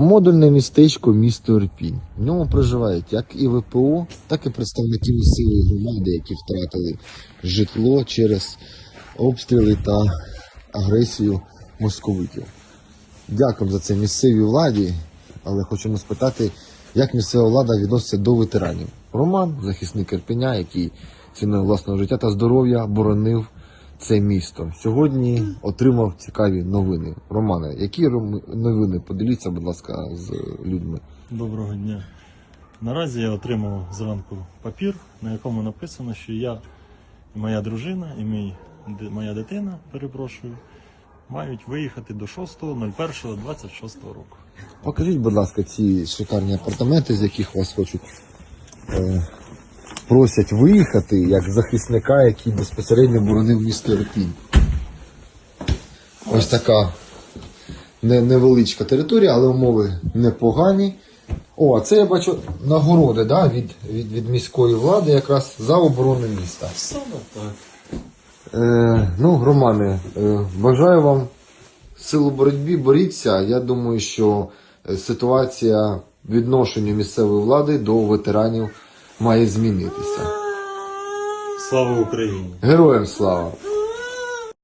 Модульне містечко місто Ірпінь. В ньому проживають як і ВПО, так і представники місцевої громади, які втратили житло через обстріли та агресію московитів. Дякуємо за це місцевій владі, але хочемо спитати, як місцева влада відноситься до ветеранів. Роман, захисник Ірпеня, який ціною власного життя та здоров'я боронив це місто. Сьогодні отримав цікаві новини. Романе, які новини? Поділіться, будь ласка, з людьми. Доброго дня. Наразі я отримав зранку папір, на якому написано, що я моя дружина, і мій, моя дитина, перепрошую, мають виїхати до 6.01.26 року. Покажіть, будь ласка, ці шикарні апартаменти, з яких вас хочуть е, просять виїхати як захисника, який безпосередньо боронив місто Ірпінь. Ось така невеличка територія, але умови непогані. О, а це я бачу нагороди да, від, від, від міської влади якраз за оборону міста. Саме так. Е, ну, Романе, е, бажаю вам сил у боротьбі, боріться. Я думаю, що е, ситуація відношення місцевої влади до ветеранів має змінитися. Слава Україні! Героям слава!